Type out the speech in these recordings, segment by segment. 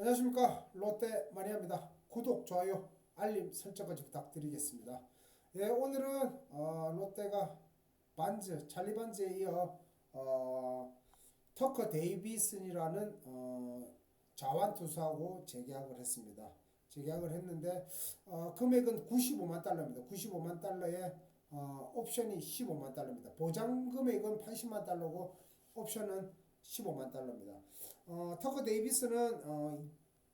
안녕하십니까 롯데 마니아입니다. 구독, 좋아요, 알림 설정까지 부탁드리겠습니다. 예, 오늘은 어, 롯데가 반즈, 찰리 반즈에 이어 어, 터커 데이비슨이라는 어, 자완 투수하고 재계약을 했습니다. 재계약을 했는데 어, 금액은 95만 달러입니다. 95만 달러에 어, 옵션이 15만 달러입니다. 보장 금액은 80만 달러고 옵션은 15만 달러입니다. 어, 터커 데이비스는 어,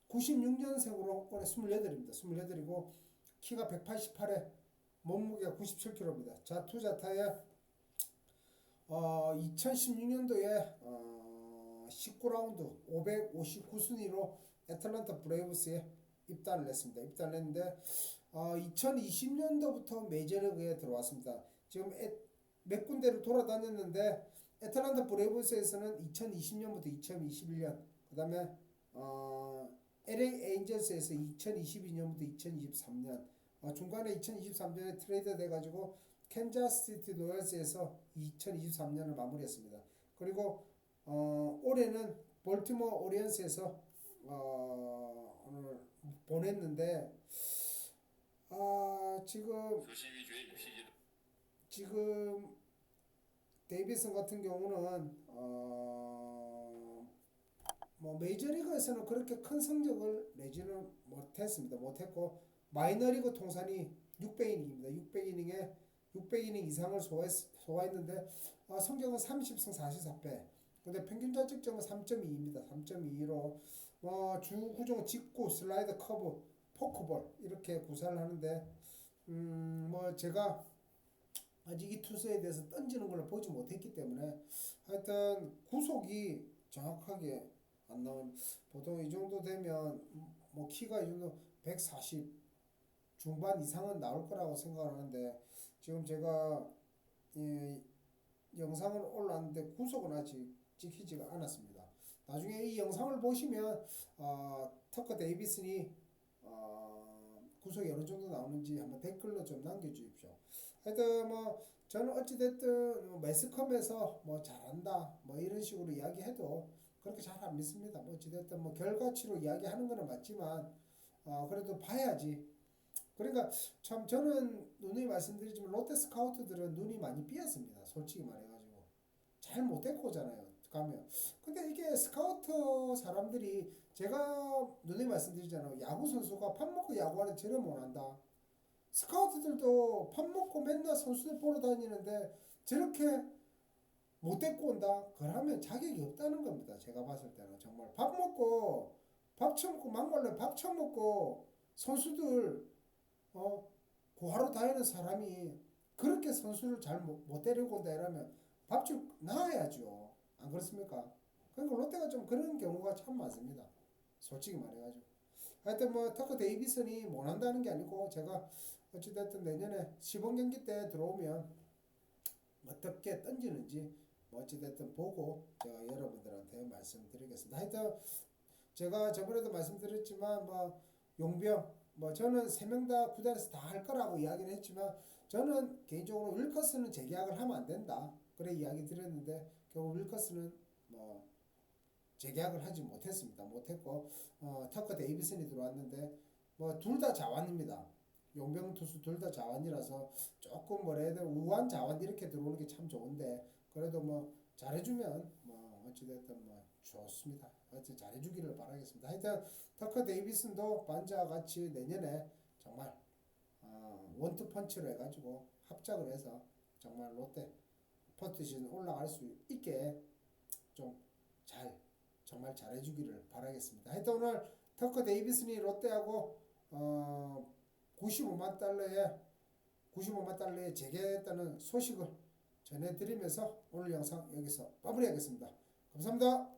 96년생으로 올해 28입니다. 28이고 키가 188에 몸무게가 97kg입니다. 자투자타에 어, 2016년도에 어, 19라운드 559순위로 애틀란타 브레이브스에 입단을 했습니다. 입단을 했는데 어, 2020년도부터 메이저리그에 들어왔습니다. 지금 애, 몇 군데를 돌아다녔는데 애틀란타 브레이브스에서는 2020년부터 2021년 그 다음에 어, LA 에인절스에서 2022년부터 2023년 어, 중간에 2023년에 트레이드 돼가지고 캔자스시티 로얄스에서 2023년을 마무리했습니다. 그리고 어, 올해는 볼티모어 오리언스에서 어, 오늘 보냈는데 아 지금 지금 데이비슨 같은 경우는 어, 뭐 메이저리그에서는 그렇게 큰 성적을 내지는 못했습니다. 못했고 마이너리그 통산이 600이닝입니다. 600이닝에 600이닝 이상을 소화했, 소화했는데 어, 성적은 30승 44패. 근데 평균 자책점은 3.2입니다. 3.2로 어, 주 구종 직구, 슬라이드 커브, 포크볼 이렇게 구사를 하는데 음, 뭐 제가 아직 이 투수에 대해서 던지는 걸 보지 못했기 때문에 하여튼 구속이 정확하게 안 나온 보통 이 정도 되면 뭐 키가 이 정도 140 중반 이상은 나올 거라고 생각을 하는데 지금 제가 이 영상을 올랐는데 구속은 아직 찍히지가 않았습니다. 나중에 이 영상을 보시면 어, 터커 데이비슨이 어, 구속이 어느 정도 나오는지 한번 댓글로 좀 남겨주십시오. 하여튼 뭐 저는 어찌 됐든 뭐 매스컴에서 뭐 잘한다 뭐 이런 식으로 이야기해도 그렇게 잘 안 믿습니다. 뭐 어찌 됐든 뭐 결과치로 이야기하는 거는 맞지만 어, 그래도 봐야지. 그러니까 참 저는 누누이 말씀드리지만 롯데 스카우트들은 눈이 많이 삐었습니다. 솔직히 말해가지고 잘못 데리고 오잖아요. 가면 근데 이게 스카우터 사람들이 제가 누누이 말씀드리잖아요. 야구 선수가 밥 먹고 야구하는 저를 못한다. 스카우트들도 밥 먹고 맨날 선수들 보러 다니는데 저렇게 못 데리고 온다? 그러면 자격이 없다는 겁니다. 제가 봤을 때는 정말 밥 먹고 밥 처먹고 막말로 밥 처먹고 선수들 어 구하러 다니는 사람이 그렇게 선수를 잘못 데리고 온다 이러면 밥줄 나와야죠. 안 그렇습니까? 그러니까 롯데가 좀 그런 경우가 참 많습니다. 솔직히 말해가지고. 하여튼 뭐 터커 데이비슨이 못한다는 게 아니고 제가 어찌됐든 내년에 시범 경기 때 들어오면 어떻게 던지는지 뭐 어찌됐든 보고 제가 여러분들한테 말씀드리겠습니다. 하여튼 제가 저번에도 말씀드렸지만 뭐 용병 뭐 저는 세 명 다 구단에서 다 할 거라고 이야기를 했지만 저는 개인적으로 윌커스는 재계약을 하면 안 된다. 그래 이야기 드렸는데 결국 윌커스는 뭐 재계약을 하지 못했습니다. 못했고 어, 터커 데이비슨이 들어왔는데 뭐 둘 다 자완입니다. 용병 투수 둘 다 자완이라서 조금 뭐라 해야 되나 우한 자완 이렇게 들어오는 게 참 좋은데 그래도 뭐 잘해주면 뭐 어찌됐든 뭐 좋습니다. 어찌 잘해주기를 바라겠습니다. 하여튼 터커 데이비슨도 반자와 같이 내년에 정말 어, 원투 펀치로 해가지고 합작을 해서 정말 롯데 포트시즌 올라갈 수 있게 좀잘 정말 잘해주기를 바라겠습니다. 하여튼 오늘 터커 데이비슨이 롯데하고 어 95만 달러에 95만 달러에 재개했다는 소식을 전해드리면서 오늘 영상 여기서 마무리하겠습니다. 감사합니다.